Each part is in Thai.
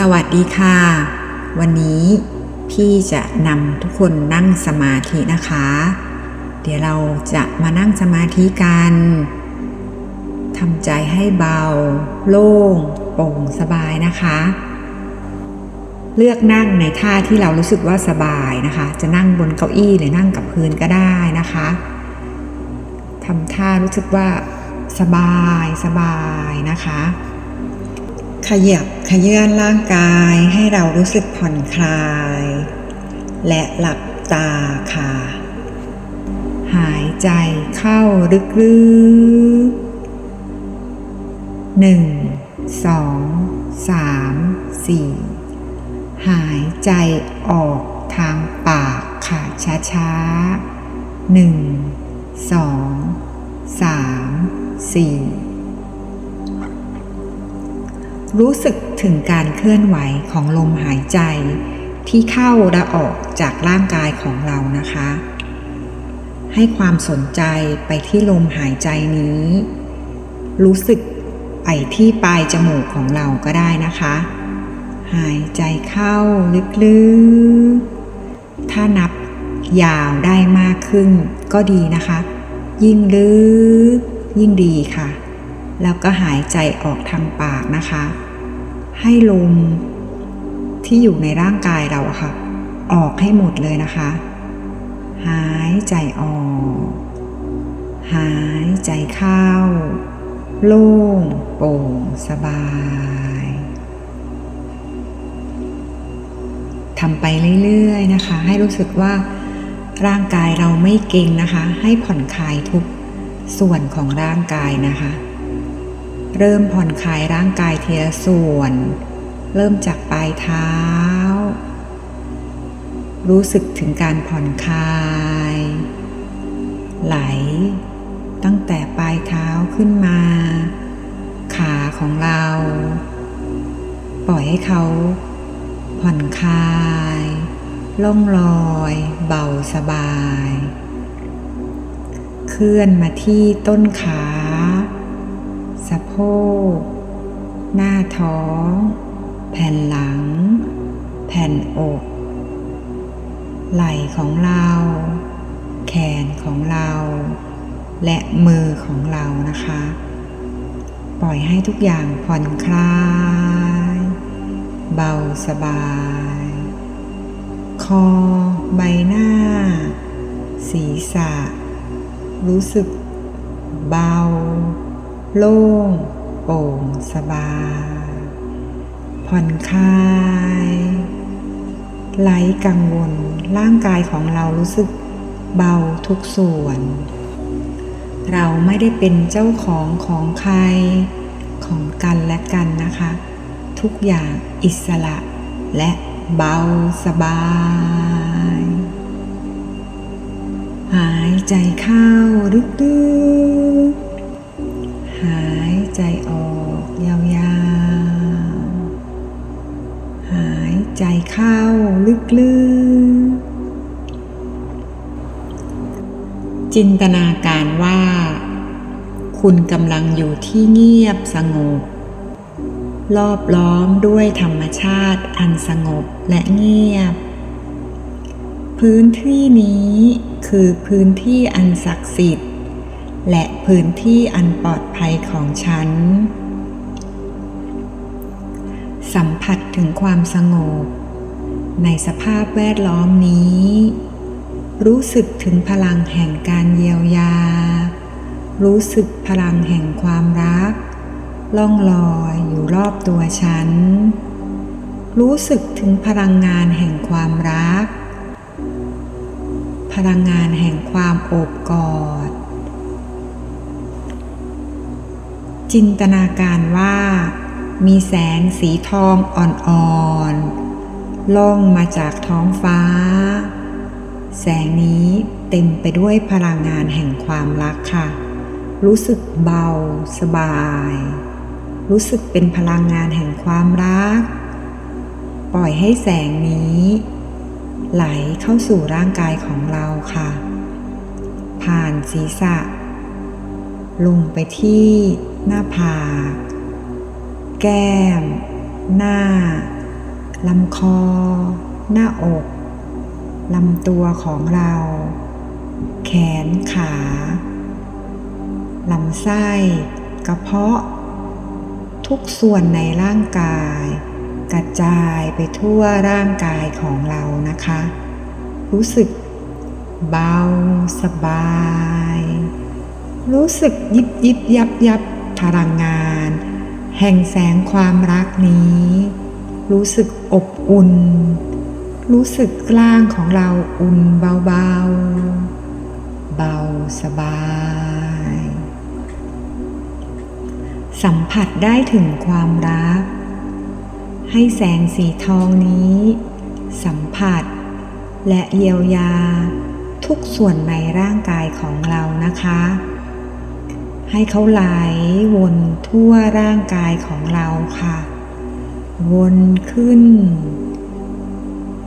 สวัสดีค่ะ วันนี้พี่จะนำทุกคนนั่งสมาธินะคะ เดี๋ยวเราจะมานั่งสมาธิกันทำใจให้เบา โล่งโปร่งสบายนะคะ เลือกนั่งในท่าที่เรารู้สึกว่าสบายนะคะ จะนั่งบนเก้าอี้หรือนั่งกับพื้นก็ได้นะคะทำท่ารู้สึกว่าสบายสบายนะคะ ขยับขยื่นร่างกายให้เรารู้สึกผ่อนคลาย และหลับตาค่ะ หายใจเข้าลึกๆหนึ่งสองสามสี่หายใจออกทางปากค่ะช้าๆหนึ่งสองสามสี่ รู้สึกถึงการเคลื่อนไหวของลมหายใจ ที่เข้าและออกจากร่างกายของเรานะคะ ให้ความสนใจไปที่ลมหายใจนี้ รู้สึกไปที่ปลายจมูกของเราก็ได้นะคะ หายใจเข้าลึกๆ ถ้านับยาวได้มากขึ้นก็ดีนะคะ ยิ่งลึกยิ่งดีค่ะ แล้วก็หายใจออกทางปากนะคะ ให้ลมที่อยู่ในร่างกายเราค่ะ ออกให้หมดเลยนะคะ หายใจออก หายใจเข้า โล่งโปร่งสบายทำไปเรื่อยๆนะคะ ให้รู้สึกว่าร่างกายเราไม่เก่งนะคะ ให้ผ่อนคลายทุกส่วนของร่างกายนะคะ เริ่มผ่อนคลายร่างกายทีละส่วน เริ่มจากปลายเท้า รู้สึกถึงการผ่อนคลาย ไหล ตั้งแต่ปลายเท้าขึ้นมา ขาของเรา ปล่อยให้เขาผ่อนคลายล่องลอย เบาสบาย เคลื่อนมาที่ต้นขาะโพก หน้าท้อง แผ่นหลัง แผ่นอก ไหล่ของเรา แขนของเรา และมือของเรานะคะ ปล่อยให้ทุกอย่างผ่อนคลาย เบาสบาย คอ ใบหน้า ศีรษะ รู้สึกเบา โล่งโปร่งสบาย ผ่อนคลายไร้กังวลร่างกายของเรารู้สึกเบาทุกส่วน เราไม่ได้เป็นเจ้าของของใครของกันและกันนะคะ ทุกอย่างอิสระและเบาสบาย หายใจเข้าลึกๆ หายใจออกยาวๆ หายใจเข้าลึกๆ จินตนาการว่า คุณกำลังอยู่ที่เงียบสงบ รอบล้อมด้วยธรรมชาติอันสงบและเงียบ พื้นที่นี้คือพื้นที่อันศักดิ์สิทธิ์ และพื้นที่อันปลอดภัยของฉัน สัมผัสถึงความสงบ ในสภาพแวดล้อมนี้ รู้สึกถึงพลังแห่งการเยียวยา รู้สึกพลังแห่งความรัก ล่องลอยอยู่รอบตัวฉัน รู้สึกถึงพลังงานแห่งความรัก พลังงานแห่งความโอบกอด จินตนาการว่า มีแสงสีทองอ่อนๆ ล่องมาจากท้องฟ้า แสงนี้เต็มไปด้วยพลังงานแห่งความรักค่ะ รู้สึกเบาสบาย รู้สึกเป็นพลังงานแห่งความรัก ปล่อยให้แสงนี้ ไหลเข้าสู่ร่างกายของเราค่ะ ผ่านศีรษะลงไปที่ หน้าผาก แก้ม หน้า ลำคอ หน้าอก ลำตัวของเรา แขนขา ลำไส้ กระเพาะ ทุกส่วนในร่างกาย กระจายไปทั่วร่างกายของเรานะคะ รู้สึกเบาสบาย รู้สึกยิบยิบยับยับ พลังงาน แห่งแสงความรักนี้ รู้สึกอบอุ่น รู้สึกกล้างของเราอุ่นเบาเบาเบาสบาย สัมผัสได้ถึงความรัก ให้แสงสีทองนี้ สัมผัส และเยียวยาทุกส่วนในร่างกายของเรานะคะ ให้เขาไหลวนทั่วร่างกายของเราค่ะ วนขึ้น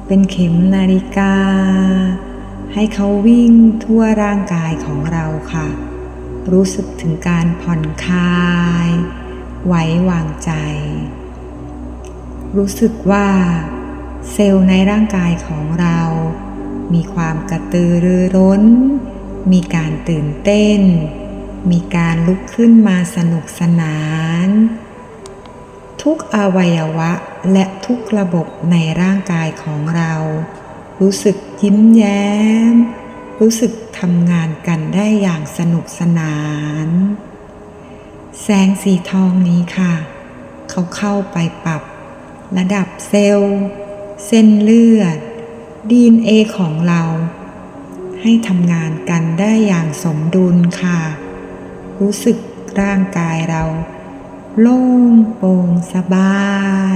เป็นเข็มนาฬิกา ให้เขาวิ่งทั่วร่างกายของเราค่ะ รู้สึกถึงการผ่อนคลาย ไว้วางใจ รู้สึกว่าเซลล์ในร่างกายของเรา มีความกระตือรือร้น มีการตื่นเต้น มีการลุกขึ้นมาสนุกสนาน ทุกอวัยวะและทุกระบบในร่างกายของเรา รู้สึกยิ้มแย้ม รู้สึกทำงานกันได้อย่างสนุกสนาน แสงสีทองนี้ค่ะ เขาเข้าไปปรับ ระดับเซลล์ เส้นเลือดดีเอของเราให้ทำงานกันได้อย่างสมดุลค่ะ รู้สึกร่างกายเรา โล่งโปร่งสบาย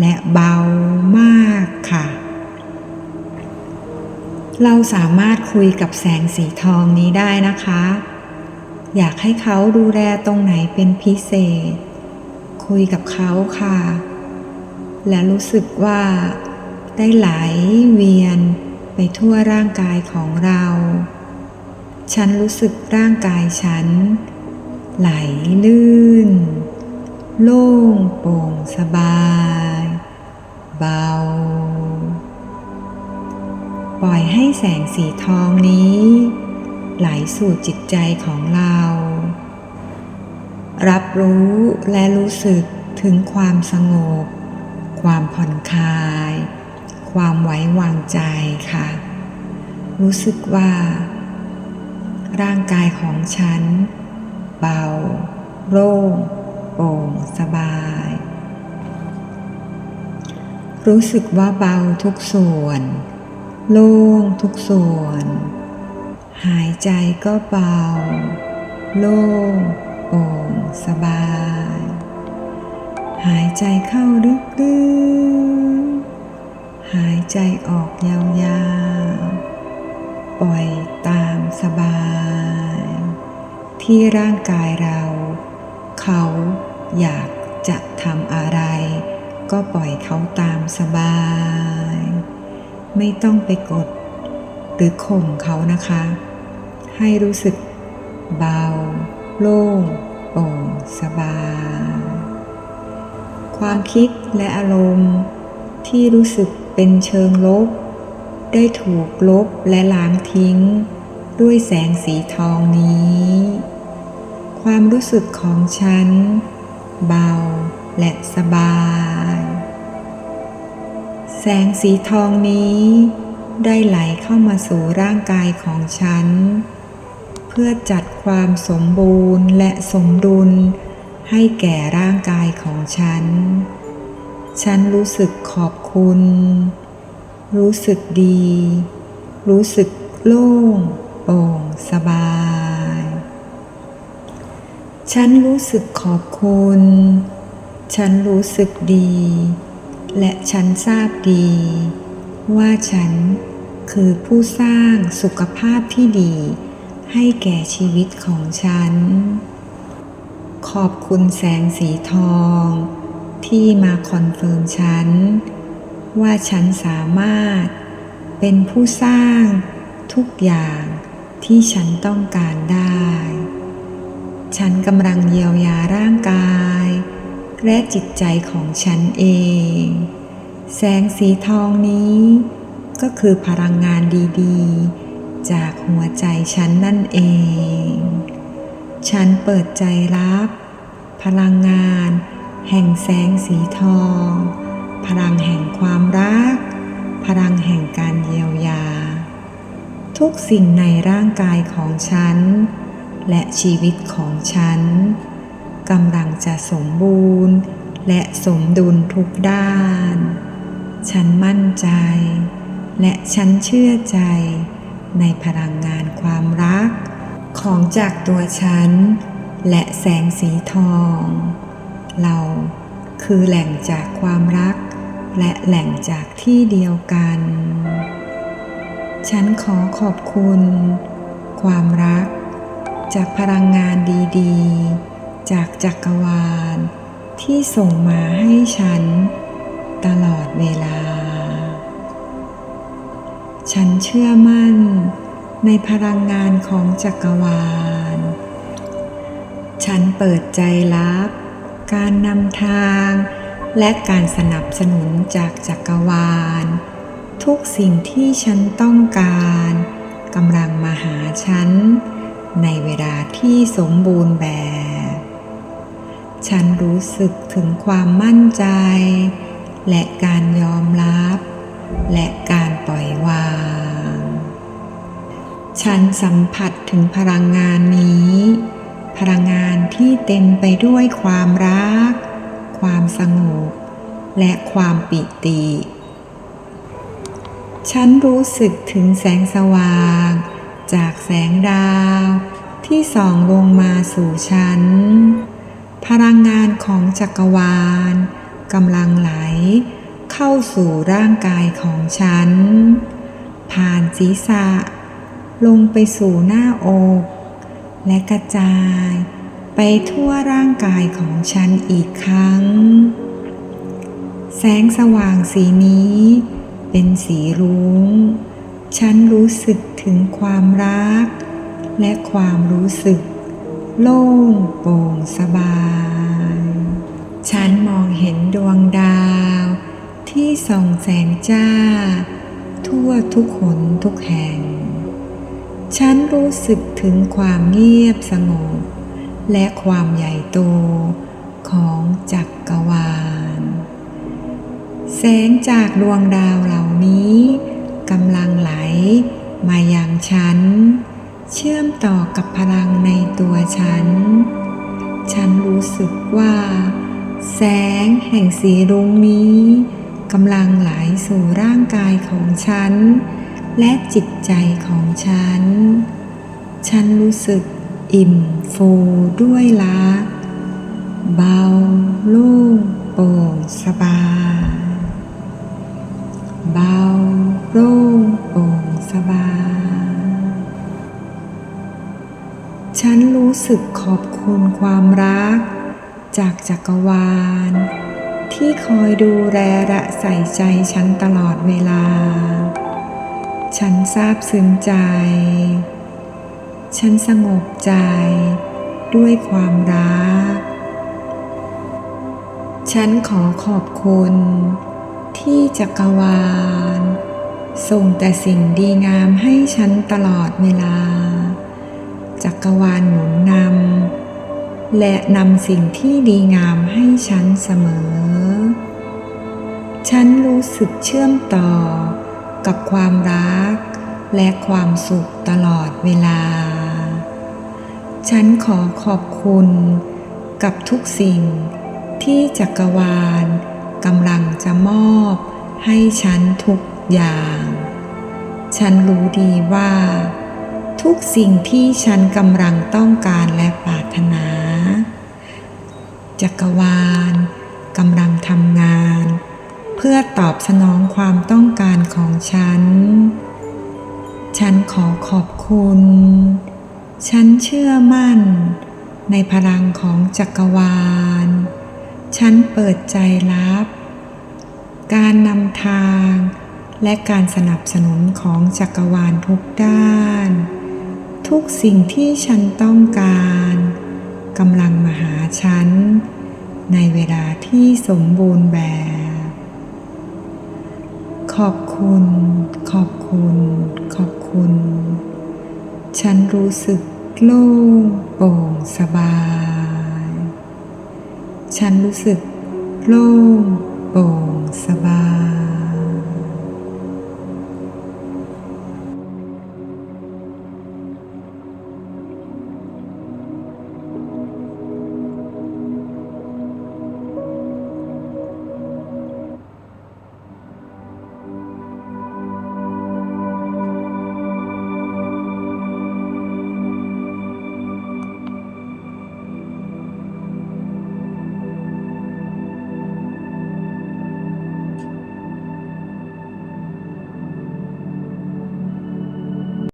และเบามากค่ะ เราสามารถคุยกับแสงสีทองนี้ได้นะคะ อยากให้เขาดูแลตรงไหนเป็นพิเศษ คุยกับเขาค่ะ และรู้สึกว่าได้ไหลเวียนไปทั่วร่างกายของเรา ฉันรู้สึกร่างกายฉัน ไหลลื่น โล่งโปร่งสบาย เบา ปล่อยให้แสงสีทองนี้ ไหลสู่จิตใจของเรา รับรู้และรู้สึกถึงความสงบ ความผ่อนคลาย ความไว้วางใจค่ะ รู้สึกว่า ร่างกายของฉัน เบา โล่งโปร่งสบาย รู้สึกว่าเบาทุกส่วน โล่งทุกส่วน หายใจก็เบา โล่งโปร่งสบาย หายใจเข้าลึกๆหายใจออกยาวๆ ปล่อยตามสบาย ที่ร่างกายเรา เขาอยากจะทำอะไร ก็ปล่อยเขาตามสบาย ไม่ต้องไปกด หรือข่มเขานะคะ ให้รู้สึกเบา โล่งโปร่งสบาย ความคิดและอารมณ์ที่รู้สึกเป็นเชิงลบ ได้ถูกลบและล้างทิ้ง ด้วยแสงสีทองนี้ ความรู้สึกของฉัน เบาและสบาย แสงสีทองนี้ ได้ไหลเข้ามาสู่ร่างกายของฉัน เพื่อจัดความสมบูรณ์และสมดุล ให้แก่ร่างกายของฉัน ฉันรู้สึกขอบคุณ รู้สึกดี รู้สึกโล่งโปร่งสบาย ฉันรู้สึกขอบคุณ ฉันรู้สึกดี และฉันทราบดี ว่าฉันคือผู้สร้างสุขภาพที่ดี ให้แก่ชีวิตของฉัน ขอบคุณแสงสีทอง ที่มาคอนเฟิร์มฉัน ว่าฉันสามารถเป็นผู้สร้างทุกอย่างที่ฉันต้องการได้ ฉันกำลังเยียวยาร่างกาย และจิตใจของฉันเอง แสงสีทองนี้ ก็คือพลังงานดีๆ จากหัวใจฉันนั่นเอง ฉันเปิดใจรับ พลังงานแห่งแสงสีทอง พลังแห่งความรัก พลังแห่งการเยียวยา ทุกสิ่งในร่างกายของฉัน และชีวิตของฉันกำลังจะสมบูรณ์ และสมดุลทุกด้าน ฉันมั่นใจ และฉันเชื่อใจ ในพลังงานความรัก ของจากตัวฉัน และแสงสีทอง เราคือแหล่งจากความรัก และแหล่งจากที่เดียวกัน ฉันขอขอบคุณ ความรัก จากพลังงานดีๆ จากจักรวาล ที่ส่งมาให้ฉัน ตลอดเวลา ฉันเชื่อมั่นในพลังงานของจักรวาล ฉันเปิดใจรับ การนำทาง และการสนับสนุนจากจักรวาล ทุกสิ่งที่ฉันต้องการกำลังมาหาฉัน ในเวลาที่สมบูรณ์แบบ ฉันรู้สึกถึงความมั่นใจ และการยอมรับ และการปล่อยวาง ฉันสัมผัสถึงพลังงานนี้ พลังงานที่เต็มไปด้วยความรัก ความสงบและความปิติ ฉันรู้สึกถึงแสงสว่าง จากแสงดาว ที่ส่องลงมาสู่ฉัน พลังงานของจักรวาลกำลังไหล เข้าสู่ร่างกายของฉัน ผ่านศีรษะ ลงไปสู่หน้าอก และกระจาย ไปทั่วร่างกายของฉันอีกครั้ง แสงสว่างสีนี้ เป็นสีรุง้ง ฉันรู้สึกถึงความรัก และความรู้สึก โล่งโปร่งสบาย ฉันมองเห็นดวงดาว ที่ส่องแสงจ้า ทั่วทุกหนทุกแห่ง ฉันรู้สึกถึงความเงียบสงบ และความใหญ่โตของจักกรวาล แสงจากดวงดาวเหล่านี้กำลังไหลมายังฉัน เชื่อมต่อกับพลังในตัวฉัน ฉันรู้สึกว่า แสงแห่งสีรุ้งนี้กำลังไหลสู่ร่างกายของฉัน และจิตใจของฉัน ฉันรู้สึก อิ่มฟูด้วยรักเบาโล่งโปร่งสบาย เบาโล่งโปร่งสบาย ฉันรู้สึกขอบคุณความรัก จากจักรวาล ที่คอยดูแลและใส่ใจฉันตลอดเวลา ฉันซาบซึ้งใจ ฉันสงบใจด้วยความรัก ฉันขอขอบคุณ ที่จักรวาล ส่งแต่สิ่งดีงามให้ฉันตลอดเวลา จักรวาลหนุนนำและนำสิ่งที่ดีงามให้ฉันเสมอ ฉันรู้สึกเชื่อมต่อกับความรัก และความสุขตลอดเวลา ฉันขอขอบคุณกับทุกสิ่งที่จักรวาลกำลังจะมอบให้ฉันทุกอย่าง ฉันรู้ดีว่า ทุกสิ่งที่ฉันกำลังต้องการและปรารถนา จักรวาลกำลังทำงาน เพื่อตอบสนองความต้องการของฉัน ฉันขอขอบคุณ ฉันเชื่อมั่น ในพลังของจักรวาล ฉันเปิดใจรับ การนำทางและการสนับสนุนของจักรวาลทุกด้าน ทุกสิ่งที่ฉันต้องการกำลังมาหาฉัน ในเวลาที่สมบูรณ์แบบ ขอบคุณ ขอบคุณ ขอบคุณ ฉันรู้สึกโล่งโปร่งสบาย ฉันรู้สึกโล่งโปร่งสบาย